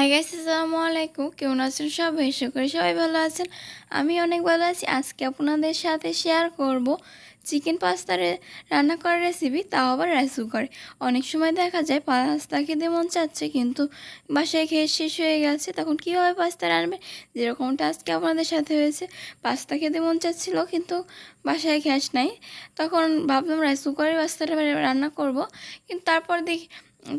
Hi guys আসসালামু আলাইকুম কেমন আছেন সবাই? আশা করি সবাই ভালো আছেন। আমি অনেক ভালো আছি। আজকে আপনাদের সাথে শেয়ার করব চিকেন পাস্তার রান্না করার রেসিপি তাও আবার রাইস কুকারে অনেক সময় দেখা যায় পাস্তা খেতে মন চাচ্ছে, কিন্তু বাসায় খেয়ে শেষ হয়ে গেছে। তখন কীভাবে পাস্তা রান্নবে যেরকমটা আজকে আপনাদের সাথে হয়েছে। পাস্তা খেতে মন চাচ্ছিল, কিন্তু বাসায় গ্যাস নাই। তখন ভাবলাম রাইস কুকারে পাস্তাটা রান্না করব। কিন্তু তারপর দেখি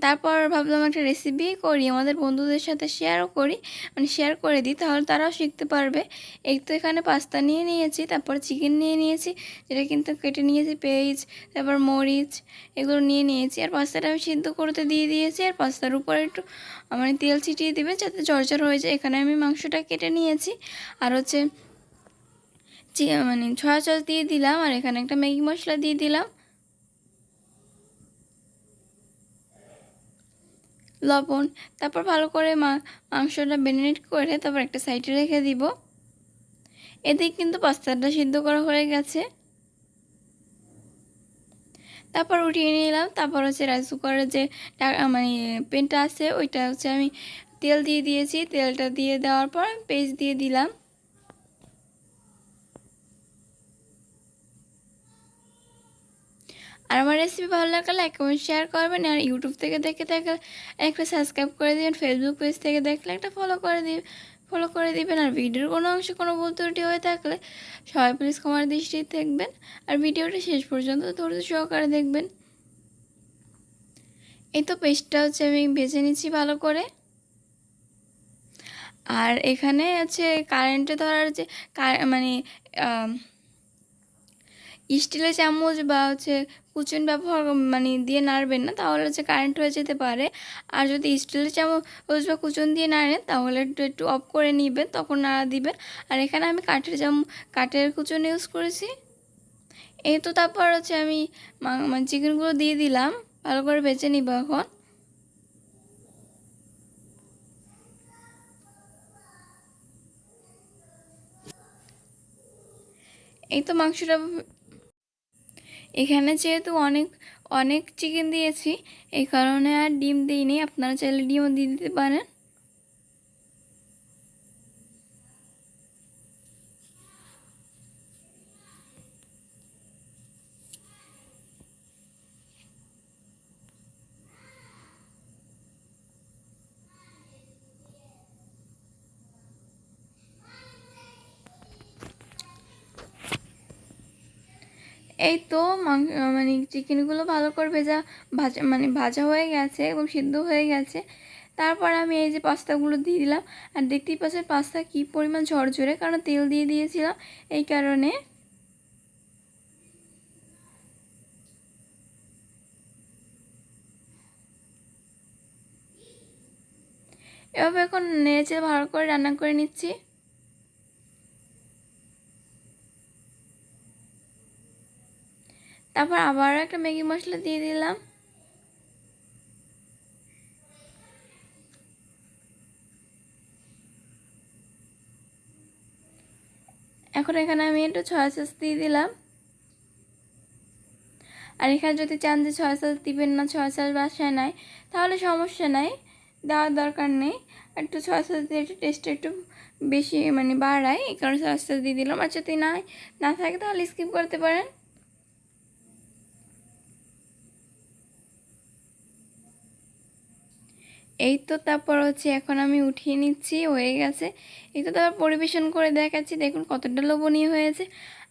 তারপর ভাবলাম একটা রেসিপি করি, আমাদের বন্ধুদের সাথে শেয়ারও করি মানে শেয়ার করে দিই, তাহলে তারাও শিখতে পারবে। এই তো এখানে পাস্তা নিয়ে নিয়েছি, তারপর চিকেন নিয়ে নিয়েছি, যেটা কিন্তু কেটে নিয়েছি পেঁয়াজ তারপর মরিচ, এগুলো নিয়ে নিয়েছি, আর পাস্তাটা আমি সিদ্ধ করতে দিয়ে দিয়েছি, আর পাস্তার উপরে একটু মানে তেল ছিটিয়ে দেবে যাতে চরচর হয়ে যায়। এখানে আমি মাংসটা কেটে নিয়েছি, আর হচ্ছে মানে ছয়া সস দিয়ে দিলাম, আর এখানে একটা ম্যাগি মশলা দিয়ে দিলাম। লবণ, তারপর ভালো করে মাংসটা বেনিনেট করে তারপর একটা সাইডে রেখে দিব। এদিকে কিন্তু পাস্তাটা সিদ্ধ করা হয়ে গেছে। তারপর উঠিয়ে নিলাম, তারপর হচ্ছে রাইস কুকারের যে মানে পেনটা আছে, ওইটা হচ্ছে আমি তেল দিয়ে দিয়েছি। তেলটা দিয়ে দেওয়ার পর পেস্ট দিয়ে দিলাম। আমার রেসিপি ভালো লাগলে লাইক কমেন্ট শেয়ার করবেন। আর ইউটিউব থেকে দেখে থাকলে একটা সাবস্ক্রাইব করে দিবেন। ফেসবুক পেজ থেকে দেখলে একটা ফলো করে দিবেন। ফলো করে দিবেন। আর ভিডিওর কোনো অংশে কোনো ভুল ত্রুটি হয়ে থাকলে সবাই প্লিজ ক্ষমার দৃষ্টি দেখবেন। আর ভিডিওটা শেষ পর্যন্ত ধৈর্য সহকারে দেখবেন। এই তো পেস্টটা হচ্ছে আমি ভেজে নিচ্ছি ভালো করে। আর এখানে আছে কারেন্টে ধরার যে মানে স্টিলের চামচ বা হচ্ছে কুচুন ব্যবহার মানে দিয়ে নাড়বেন না, তাহলে হচ্ছে কারেন্ট হয়ে যেতে পারে। আর যদি স্টিলের চামচ বা কুচুন দিয়ে নাড়েন, তাহলে একটু একটু অফ করে নিবেন, তখন নাড়া দিবেন। আর এখানে আমি কাঠের চাম, কাঠের কুচুন ইউজ করেছি। এই তো তারপর হচ্ছে আমি মানে চিকেনগুলো দিয়ে দিলাম, ভালো করে বেছে নিব এখন। এই তো মাংসটা এখানে যেহেতু অনেক অনেক চিকেন দিয়েছি, এই কারণে আর ডিম দিইনি। আপনারা চাইলে ডিমও দিয়ে দিতে পারেন। এই তো মানে চিকেনগুলো ভালো করে ভেজা, ভাজা মানে ভাজা হয়ে গেছে এবং সিদ্ধ হয়ে গেছে। তারপর আমি এই যে পাস্তাগুলো দিয়ে দিলাম। আর দেখতেই পাচ্ছেন পাস্তা কী পরিমাণ ঝরঝরে, কারণ তেল দিয়ে দিয়েছিলাম। এই কারণে এভাবে এখন নেড়েচে ভালো করে রান্না করে নিচ্ছি। তারপর আবার একটা ম্যাগি মশলা দিয়ে দিলাম। এখন এখানে আমি একটু ছয় সস দিয়ে দিলাম। আর এখানে যদি চান যে ছয় সস দিবেন না ছয় সস বাসায় নাই, তাহলে সমস্যা নাই, দেওয়ার দরকার নেই। একটু ছয় সস দিয়ে একটু টেস্টটা একটু বেশি মানে বাড়ায়, এই কারণে ছয় সস দিয়ে দিলাম। আর যদি না না থাকে তাহলে স্কিপ করতে পারেন। এই তো তারপর হচ্ছে এখন আমি উঠিয়ে নিচ্ছি, হয়ে গেছে। এই তো তারপর পরিবেশন করে দেখাচ্ছি, দেখুন কতটা লোভনীয় হয়েছে।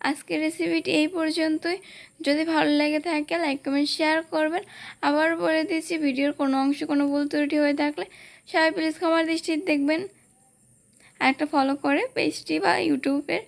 আজকের রেসিপিটি এই পর্যন্তই। যদি ভালো লেগে থাকে লাইক কমেন্ট শেয়ার করবেন। আবার বলে দিচ্ছি, ভিডিওর কোনো অংশ কোনো ভুল ত্রুটি হয়ে থাকলে সবাই প্লিজ ক্ষমার দৃষ্টি দেখবেন। আর একটা ফলো করে পেজটি বা ইউটিউবের